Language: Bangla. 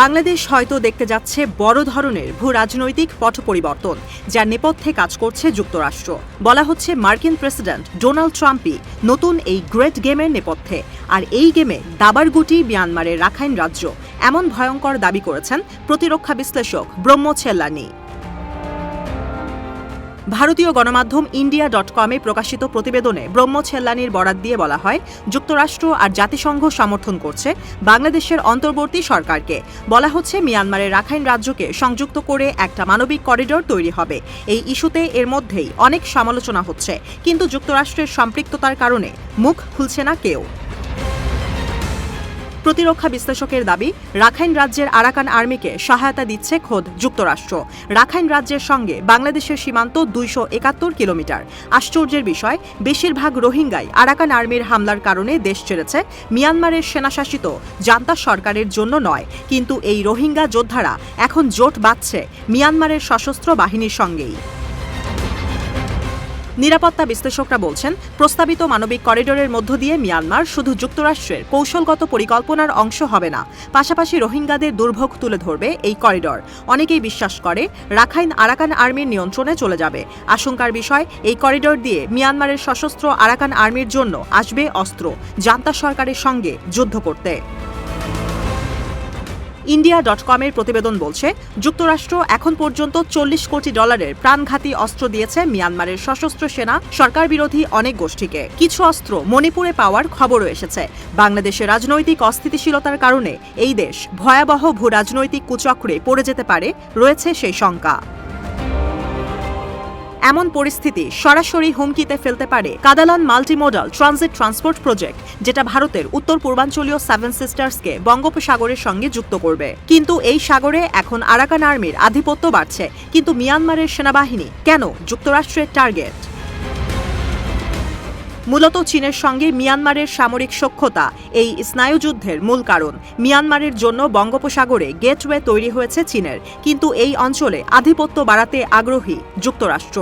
বাংলাদেশ হয়তো দেখতে যাচ্ছে বড় ধরনের ভূ রাজনৈতিক পট পরিবর্তন যা নেপথ্যে কাজ করছে যুক্তরাষ্ট্র। বলা হচ্ছে মার্কিন প্রেসিডেন্ট ডোনাল্ড ট্রাম্পই নতুন এই গ্রেট গেমের নেপথ্যে, আর এই গেমে দাবার গুটি মিয়ানমারের রাখাইন রাজ্য এমন ভয়ঙ্কর দাবি করেছেন প্রতিরক্ষা বিশ্লেষক ব্রহ্ম ভারতীয় গণমাধ্যম ইন্ডিয়া ডট কমে প্রকাশিত প্রতিবেদনে ব্রহ্ম ছেল্লানির বরাত দিয়ে বলা হয়, যুক্তরাষ্ট্র আর জাতিসংঘ সমর্থন করছে বাংলাদেশের অন্তর্বর্তী সরকারকে। বলা হচ্ছে, মিয়ানমারের রাখাইন রাজ্যকে সংযুক্ত করে একটা মানবিক করিডোর তৈরি হবে। এই ইস্যুতে এর মধ্যেই অনেক সমালোচনা হচ্ছে। কিন্তু যুক্তরাষ্ট্রের সম্পৃক্ততার কারণে মুখ খুলছে না কেউ। প্রতিরক্ষা বিশ্লেষকের দাবি, রাখাইন রাজ্যের আরাকান আর্মিকে সহায়তা দিচ্ছে খোদ যুক্তরাষ্ট্র। রাখাইন রাজ্যের সঙ্গে বাংলাদেশের সীমান্ত দুইশো একাত্তর কিলোমিটার। আশ্চর্যের বিষয়, বেশিরভাগ রোহিঙ্গাই আরাকান আর্মির হামলার কারণে দেশ ছেড়েছে মিয়ানমারের সেনাশাসিত জান্তা সরকারের জন্য নয়। কিন্তু এই রোহিঙ্গা যোদ্ধারা এখন জোট বাঁধছে মিয়ানমারের সশস্ত্র বাহিনীর সঙ্গেই। নিরাপত্তা বিশ্লেষকরা বলছেন, প্রস্তাবিত মানবিক করিডোরের মধ্য দিয়ে মিয়ানমার শুধু যুক্তরাষ্ট্রের কৌশলগত পরিকল্পনার অংশ হবে না, পাশাপাশি রোহিঙ্গাদের দুর্ভোগ তুলে ধরবে এই করিডোর। অনেকেই বিশ্বাস করে, রাখাইন আরাকান আর্মির নিয়ন্ত্রণে চলে যাবে। আশঙ্কার বিষয়, এই করিডোর দিয়ে মিয়ানমারের সশস্ত্র আরাকান আর্মির জন্য আসবে অস্ত্র, জান্তা সরকারের সঙ্গে যুদ্ধ করতে। ইন্ডিয়া ডট কমের প্রতিবেদন বলছে, যুক্তরাষ্ট্র এখন পর্যন্ত চল্লিশ কোটি ডলারের প্রাণঘাতী অস্ত্র দিয়েছে মিয়ানমারের সশস্ত্র সেনা, সরকার বিরোধী অনেক গোষ্ঠীকে। কিছু অস্ত্র মণিপুরে পাওয়ার খবরও এসেছে। বাংলাদেশের রাজনৈতিক অস্থিতিশীলতার কারণে এই দেশ ভয়াবহ ভূ রাজনৈতিক কুচক্রে পড়ে যেতে পারে, রয়েছে সেই শঙ্কা। এমন পরিস্থিতি সরাসরি হুমকিতে ফেলতে পারে Kaladan multimodal transit transport project, যেটা ভারতের উত্তর পূর্বাঞ্চলীয় সেভেন সিস্টার্সকে বঙ্গোপসাগরের সঙ্গে যুক্ত করবে। কিন্তু এই সাগরে এখন আরাকান আর্মির আধিপত্য বাড়ছে। কিন্তু মিয়ানমারের সেনাবাহিনী কেন যুক্তরাষ্ট্রের টার্গেট মূলত চীনের সঙ্গে মিয়ানমারের সামরিক সক্ষতা, এই স্নায়ুযুদ্ধের মূল কারণ। মিয়ানমারের জন্য বঙ্গোপসাগরে গেটওয়ে তৈরি হয়েছে চীনের, কিন্তু এই অঞ্চলে আধিপত্য বাড়াতে আগ্রহী যুক্তরাষ্ট্র।